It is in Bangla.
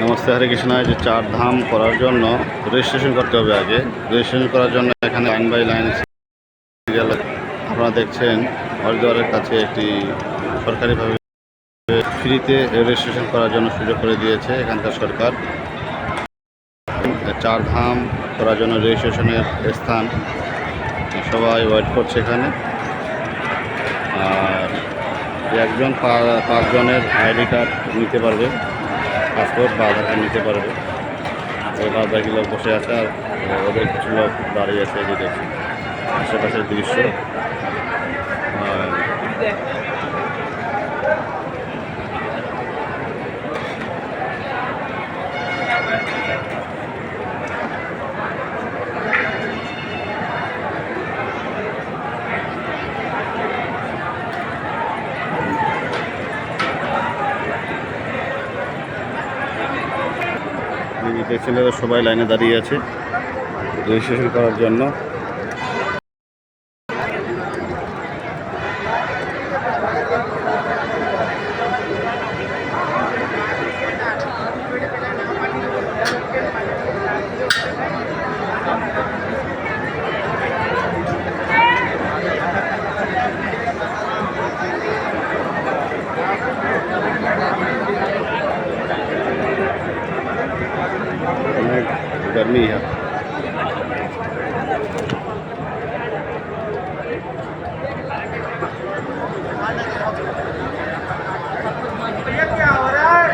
নমস্তে, হরে কৃষ্ণ। যে চার ধাম করার জন্য রেজিস্ট্রেশন করতে হবে আগে। রেজিস্ট্রেশন করার জন্য এখানে লাইন বাই লাইন আপনারা দেখছেন, হরিদ্বারের কাছে একটি সরকারিভাবে ফ্রিতে রেজিস্ট্রেশন করার জন্য সুযোগ করে দিয়েছে এখানকার সরকার। চার ধাম করার জন্য রেজিস্ট্রেশনের স্থান সবাই ওয়েট করছে এখানে। আর একজন পাঁচজনের আইডি কার্ড নিতে পারবে। পাসপোর্ট বা আধার কার্ড নিতে পারবে। বাকি লোক বসে আছে আর ওদের কিছু লোক দাঁড়িয়ে আছে যে দেখছি আশেপাশের দৃশ্য। এই দেখছেন সবাই লাইনে দাঁড়িয়ে আছে রেজিস্ট্রেশন করার জন্য। गर्मी है क्या हो रहा है